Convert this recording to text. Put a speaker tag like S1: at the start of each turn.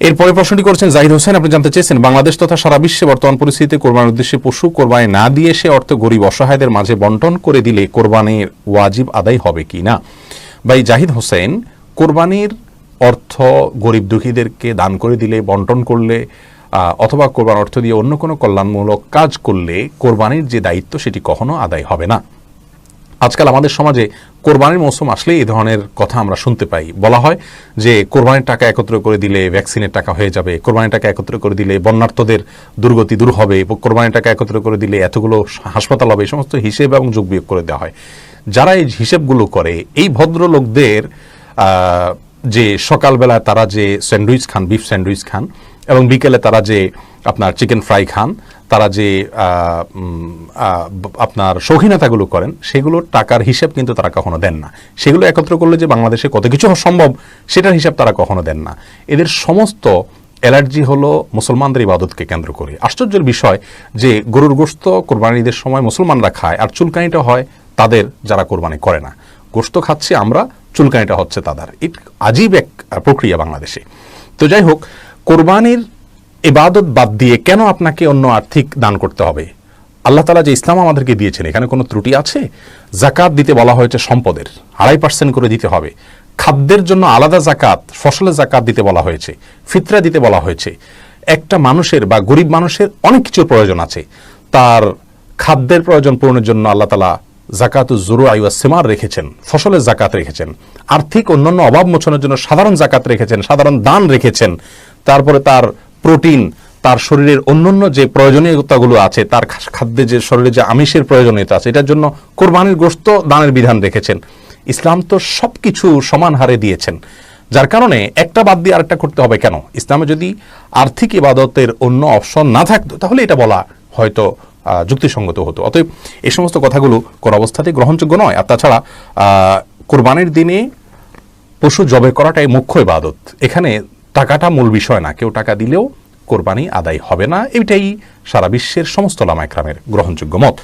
S1: এরপরে প্রশ্নটি করেছেন জাহিদ হোসেন, আপনি জানতে চেয়েছেন, বাংলাদেশ তথা সারা বিশ্বে বর্তমান পরিস্থিতিতে কোরবানির উদ্দেশ্যে পশু কোরবানি না দিয়ে সে অর্থ গরিব অসহায়দের মাঝে বন্টন করে দিলে কোরবানির ওয়াজিব আদায় হবে কি না? ভাই, জাহিদ হোসেন, কোরবানির অর্থ গরিব দুঃখীদেরকে দান করে দিলে, বন্টন করলে অথবা কোরবান অর্থ দিয়ে অন্য কোনো কল্যাণমূলক কাজ করলে কোরবানির যে দায়িত্ব সেটি কখনো আদায় হবে না। আজকাল আমাদের সমাজে কোরবানির মৌসুম আসলে এই ধরনের কথা আমরা শুনতে পাই। বলা হয় যে কোরবানির টাকা একত্র করে দিলে ভ্যাকসিনের টাকা হয়ে যাবে, কোরবানির টাকা একত্র করে দিলে বন্যার্থদের দুর্গতি দূর হবে, কোরবানির টাকা একত্র করে দিলে এতগুলো হাসপাতাল হবে, এই সমস্ত হিসেব এবং যোগ বিয়োগ করে দেওয়া হয়। যারা এই হিসেবগুলো করে, এই ভদ্রলোকদের যে সকালবেলা তারা যে স্যান্ডউইচ খান, বিফ স্যান্ডউইচ খান এবং বিকেলে তারা যে আপনার চিকেন ফ্রাই খান, তারা যে আপনার শৌখিনতাগুলো করেন, সেগুলোর টাকার হিসাব কিন্তু তারা কখনো দেন না। সেগুলো একত্র করলে যে বাংলাদেশে কত কিছু সম্ভব, সেটার হিসাব তারা কখনো দেন না। এদের সমস্ত অ্যালার্জি হলো মুসলমানদের ইবাদতকে কেন্দ্র করে। আশ্চর্যের বিষয় যে গরুর গোস্ত কোরবানির ঈদের সময় মুসলমানরা খায় আর চুলকানিটা হয় তাদের যারা কোরবানি করে না। গোস্ত খাচ্ছি আমরা, চুলকানিটা হচ্ছে তাদের। এই আজীব এক প্রক্রিয়া বাংলাদেশে। তো যাই হোক কোরবানির ইবাদত বাদ দিয়ে কেন আপনাকে অন্য আর্থিক দান করতে হবে? আল্লাহ তালা যে ইসলাম আমাদেরকে দিয়েছেন, এখানে কোনো ত্রুটি আছে? জাকাত দিতে বলা হয়েছে সম্পদের, আড়াই পার্সেন্ট করে দিতে হবে। খাদ্যের জন্য আলাদা জাকাত ফসলের জাকাত দিতে বলা হয়েছে, ফিতরা দিতে বলা হয়েছে। একটা মানুষের বা গরিব মানুষের অনেক কিছুর প্রয়োজন আছে। তার খাদ্যের প্রয়োজন পূরণের জন্য আল্লাহ তালা জাকাত জরু আইয়া সেমার রেখেছেন, ফসলের জাকাত রেখেছেন, আর্থিক অন্যান্য অভাব মোচনের জন্য সাধারণ জাকাত রেখেছেন, সাধারণ দান রেখেছেন, তারপরে তার প্রোটিন, তার শরীরের অন্যান্য যে প্রয়োজনীয়তাগুলো আছে, তার খাদ্যে যে শরীরে যে আমিষের প্রয়োজনীয়তা আছে, এটার জন্য কোরবানির গ্রস্ত দানের বিধান রেখেছেন। ইসলাম তো সব কিছু সমান হারে দিয়েছেন। যার কারণে একটা বাদ দিয়ে আরেকটা করতে হবে কেন? ইসলামে যদি আর্থিক ইবাদতের অন্য অপশন না থাকতো, তাহলে এটা বলা হয়তো যুক্তিসঙ্গত হতো। অতএব এই সমস্ত কথাগুলো কোন অবস্থাতে গ্রহণযোগ্য নয়। আর তাছাড়া কোরবানির দিনে পশু জবে করাটাই মুখ্য ইবাদত। এখানে টাকাটা মূল বিষয় না। কেউ টাকা দিলেও কোরবানি আদায় হবে না। এইটাই সারা বিশ্বের সমস্ত লামাইক্রামের গ্রহণযোগ্য মত।